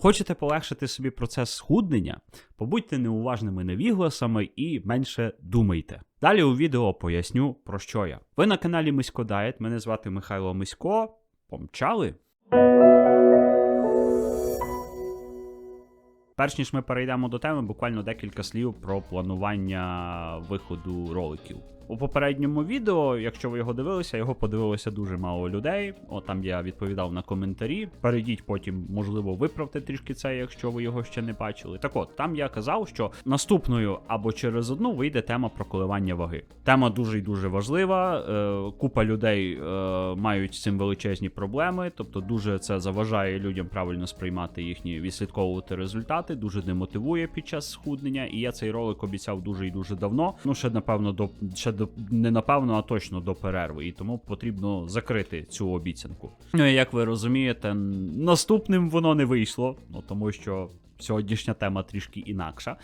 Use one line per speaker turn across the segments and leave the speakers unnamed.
Хочете полегшити собі процес схуднення? Побудьте неуважними невігласами і менше думайте. Далі у відео поясню про що я. Ви на каналі Мисько Дайет, мене звати Михайло Мисько. Помчали? Перш ніж ми перейдемо до теми, буквально декілька слів про планування виходу роликів. У попередньому відео, якщо ви його дивилися, його подивилося дуже мало людей. О, там я відповідав на коментарі. Перейдіть потім, можливо, виправте трішки це, якщо ви його ще не бачили. Так от, там я казав, що наступною або через одну вийде тема про коливання ваги. Тема дуже і дуже важлива. Е, купа людей е, мають з цим величезні проблеми, тобто дуже це заважає людям правильно сприймати їхні відслідковувати результати, дуже демотивує під час схуднення. І я цей ролик обіцяв дуже і дуже давно. Ну ще напевно до ще до не напевно, а точно до перерви. І тому потрібно закрити цю обіцянку. Ну і як ви розумієте, наступним воно не вийшло, ну тому що. Сьогоднішня тема трішки інакша,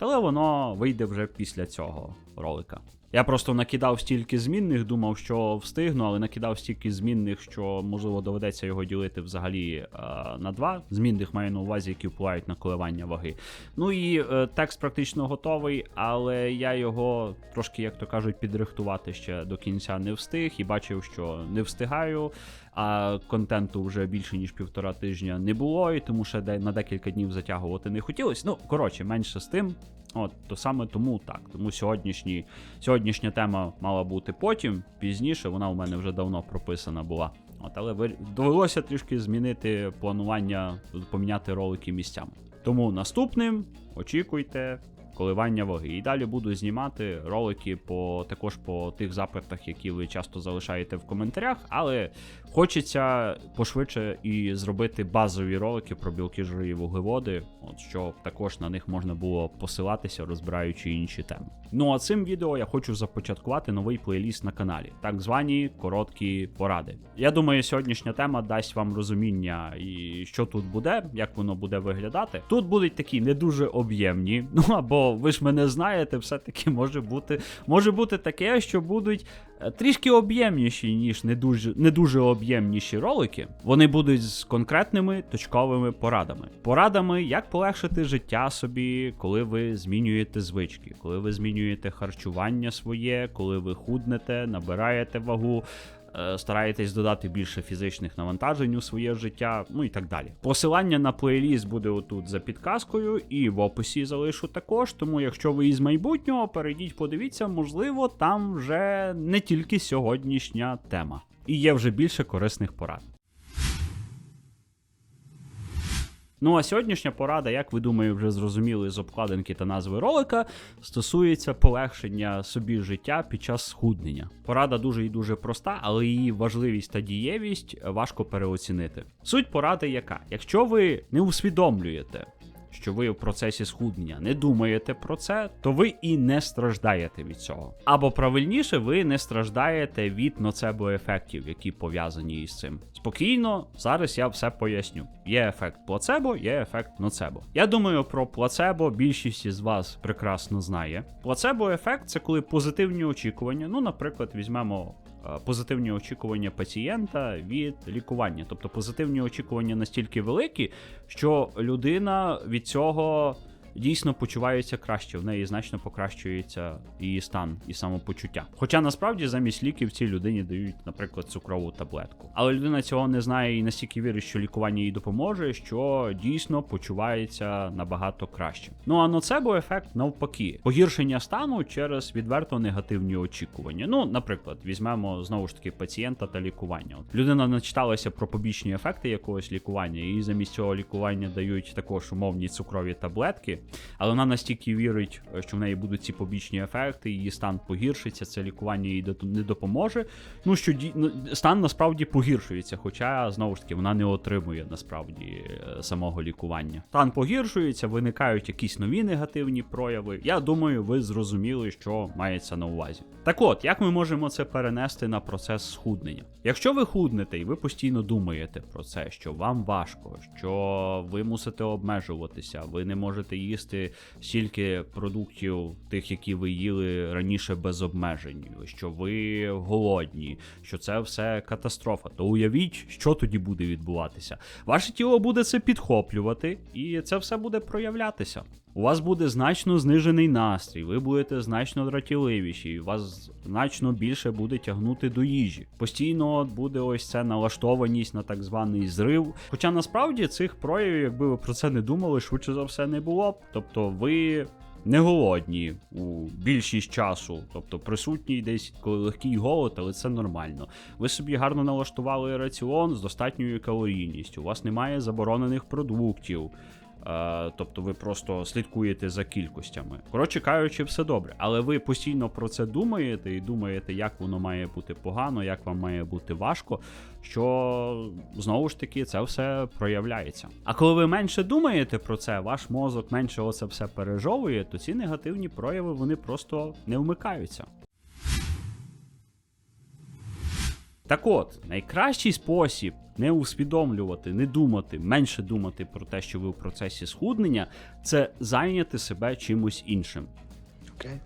але воно вийде вже після цього ролика. Я просто накидав стільки змінних, думав, що встигну, але накидав стільки змінних, що можливо доведеться його ділити взагалі е, на два. Змінних маю на увазі, які впливають на коливання ваги. Ну і е, текст практично готовий, але я його трошки, як то кажуть, підрихтувати ще до кінця не встиг і бачив, що не встигаю. А контенту вже більше ніж півтора тижня не було, і тому ще на декілька днів затягувати не хотілося. Ну коротше, менше з тим. От, то саме тому так. Тому сьогоднішні, сьогоднішня тема мала бути потім, пізніше, вона у мене вже давно прописана була. От, але довелося трішки змінити планування, поміняти ролики місцями. Тому наступним очікуйте коливання ваги. І далі буду знімати ролики по також по тих запитах, які ви часто залишаєте в коментарях, але хочеться пошвидше і зробити базові ролики про білки, жири і вуглеводи, от щоб також на них можна було посилатися, розбираючи інші теми. Ну а цим відео я хочу започаткувати новий плейліст на каналі, так звані короткі поради. Я думаю, сьогоднішня тема дасть вам розуміння, і що тут буде, як воно буде виглядати. Тут будуть такі не дуже об'ємні. Ну або ви ж мене знаєте, все-таки може бути, може бути таке, що будуть е, трішки об'ємніші, ніж не дуже не дуже об'ємніші ролики. Вони будуть з конкретними точковими порадами. Порадами, як полегшити життя собі, коли ви змінюєте звички, коли ви змінюєте харчування своє, коли ви худнете, набираєте вагу. Е, Стараєтесь додати більше фізичних навантажень у своє життя, ну і так далі. Посилання на плейліст буде отут за підказкою, і в описі залишу також. Тому, якщо ви із майбутнього, перейдіть, подивіться, можливо, там вже не тільки сьогоднішня тема, і є вже більше корисних порад. Ну а сьогоднішня порада, як ви думаю, вже зрозуміли з обкладинки та назви ролика, стосується полегшення собі життя під час схуднення. Порада дуже і дуже проста, але її важливість та дієвість важко переоцінити. Суть поради яка? Якщо ви не усвідомлюєте, що ви в процесі схуднення не думаєте про це, то ви і не страждаєте від цього. Або правильніше, ви не страждаєте від ноцебо-ефектів, які пов'язані із цим. Спокійно, зараз я все поясню. Є ефект плацебо, є ефект ноцебо. Я думаю, про плацебо більшість із вас прекрасно знає. Плацебо-ефект це коли позитивні очікування. Ну, наприклад, візьмемо позитивні очікування пацієнта від лікування. Тобто позитивні очікування настільки великі, що людина від цього дійсно почувається краще, в неї значно покращується її стан і самопочуття. Хоча насправді замість ліків цій людині дають, наприклад, цукрову таблетку. Але людина цього не знає і настільки вірить, що лікування їй допоможе, що дійсно почувається набагато краще. Ну а ноцебо ефект навпаки, погіршення стану через відверто негативні очікування. Ну, наприклад, візьмемо знову ж таки пацієнта та лікування. От людина начиталася про побічні ефекти якогось лікування, і замість цього лікування дають також умовні цукрові таблетки. Але вона настільки вірить, що в неї будуть ці побічні ефекти, її стан погіршиться, це лікування їй не допоможе. Ну що ну, стан насправді погіршується, хоча знову ж таки вона не отримує насправді е, самого лікування. Стан погіршується, виникають якісь нові негативні прояви. Я думаю, ви зрозуміли, що мається на увазі. Так от, як ми можемо це перенести на процес схуднення? Якщо ви худнете і ви постійно думаєте про це, що вам важко, що ви мусите обмежуватися, ви не можете їсти їсти стільки продуктів, тих, які ви їли раніше без обмежень, що ви голодні, що це все катастрофа. То уявіть, що тоді буде відбуватися. Ваше тіло буде це підхоплювати, і це все буде проявлятися. У вас буде значно знижений настрій, ви будете значно дратівливіші, вас значно більше буде тягнути до їжі. Постійно буде ось це налаштованість на так званий зрив. Хоча насправді цих проявів, якби ви про це не думали, швидше за все не було б. Тобто ви. Не голодні у більшість часу, тобто присутній десь коли легкий голод, але це нормально. Ви собі гарно налаштували раціон з достатньою калорійністю. У вас немає заборонених продуктів. Е, тобто ви просто слідкуєте за кількостями. Коротше кажучи, все добре. Але ви постійно про це думаєте і думаєте, як воно має бути погано, як вам має бути важко. Що знову ж таки це все проявляється. А коли ви менше думаєте про це, ваш мозок менше оце все пережовує, то ці негативні прояви вони просто не вмикаються. Так от, найкращий спосіб не усвідомлювати, не думати, менше думати про те, що ви в процесі схуднення, це зайняти себе чимось іншим.
Окей.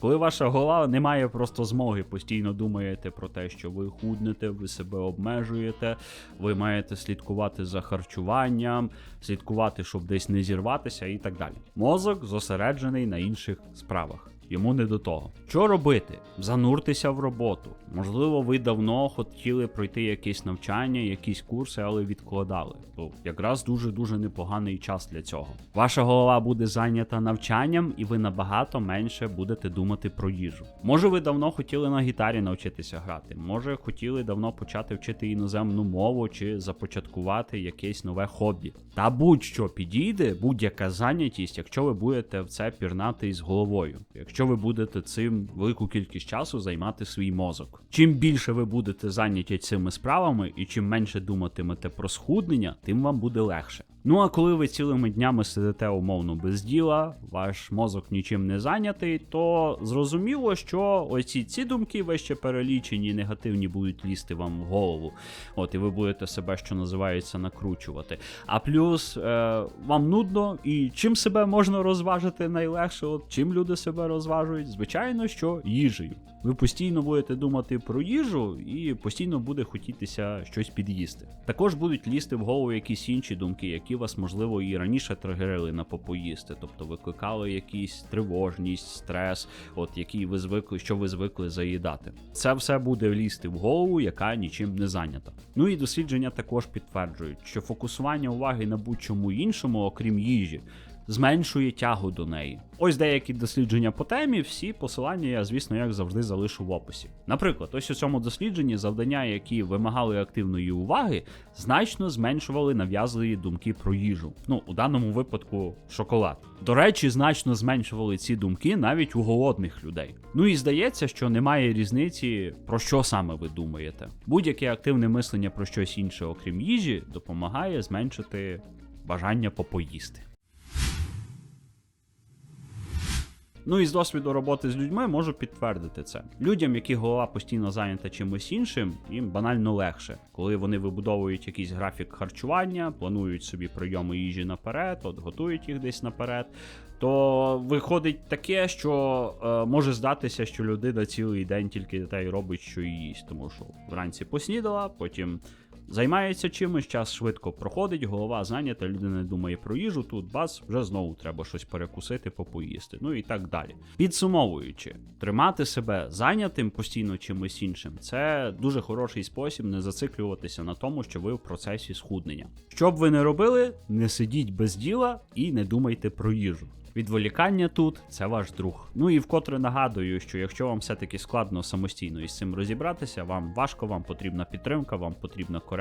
Коли ваша голова не має просто змоги, постійно думаєте про те, що ви худнете, ви себе обмежуєте, ви маєте слідкувати за харчуванням, слідкувати, щоб десь не зірватися і так далі. Мозок зосереджений на інших справах. Йому не до того. Що робити? Зануртеся в роботу. Можливо, ви давно хотіли пройти якесь навчання, якісь курси, але відкладали. То якраз дуже дуже непоганий час для цього. Ваша голова буде зайнята навчанням, і ви набагато менше будете думати про їжу. Може, ви давно хотіли на гітарі навчитися грати, може хотіли давно почати вчити іноземну мову чи започаткувати якесь нове хобі. Та будь-що підійде, будь-яка зайнятість, якщо ви будете в це пірнати із головою. Якщо ви будете цим велику кількість часу займати свій мозок. Чим більше ви будете зайняті цими справами і чим менше думатимете про схуднення, тим вам буде легше. Ну а коли ви цілими днями сидите умовно без діла, ваш мозок нічим не зайнятий, то зрозуміло, що оці ці думки вище перелічені, негативні будуть лізти вам в голову. От і ви будете себе, що називається, накручувати. А плюс е, вам нудно, і чим себе можна розважити найлегше? От чим люди себе розважують? Звичайно, що їжею. Ви постійно будете думати про їжу, і постійно буде хотітися щось під'їсти. Також будуть лізти в голову якісь інші думки, які вас, можливо, і раніше тригерили на попоїсти, тобто викликали якісь тривожність, стрес, от який ви звикли, що ви звикли заїдати. Це все буде лізти в голову, яка нічим не зайнята. Ну і дослідження також підтверджують, що фокусування уваги на будь-чому іншому, окрім їжі, зменшує тягу до неї. Ось деякі дослідження по темі, всі посилання я, звісно, як завжди залишу в описі. Наприклад, ось у цьому дослідженні завдання, які вимагали активної уваги, значно зменшували нав'язливі думки про їжу. Ну, у даному випадку шоколад. До речі, значно зменшували ці думки навіть у голодних людей. Ну і здається, що немає різниці, про що саме ви думаєте. Будь-яке активне мислення про щось інше, окрім їжі, допомагає зменшити бажання попоїсти. Ну і з досвіду роботи з людьми можу підтвердити це. Людям, які голова постійно зайнята чимось іншим, їм банально легше, коли вони вибудовують якийсь графік харчування, планують собі прийоми їжі наперед, от готують їх десь наперед. То виходить таке, що е, може здатися, що людина цілий день тільки те й робить, що і їсть, тому що вранці поснідала, потім Займається чимось, час швидко проходить, голова зайнята, людина думає про їжу. Тут бац, вже знову треба щось перекусити, попоїсти. Ну і так далі. Підсумовуючи, тримати себе зайнятим постійно чимось іншим це дуже хороший спосіб не зациклюватися на тому, що ви в процесі схуднення. Що б ви не робили, не сидіть без діла і не думайте про їжу. Відволікання тут це ваш друг. Ну і вкотре нагадую, що якщо вам все-таки складно самостійно із цим розібратися, вам важко, вам потрібна підтримка, вам потрібна корекція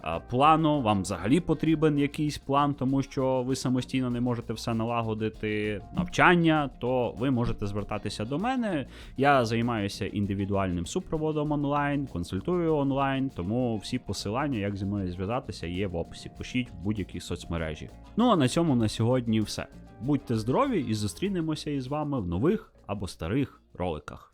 а, плану, вам взагалі потрібен якийсь план, тому що ви самостійно не можете все налагодити навчання, то ви можете звертатися до мене. Я займаюся індивідуальним супроводом онлайн, консультую онлайн, тому всі посилання, як зі мною зв'язатися, є в описі. Пишіть в будь-якій соцмережі. Ну а на цьому на сьогодні все. Будьте здорові і зустрінемося із вами в нових або старих роликах.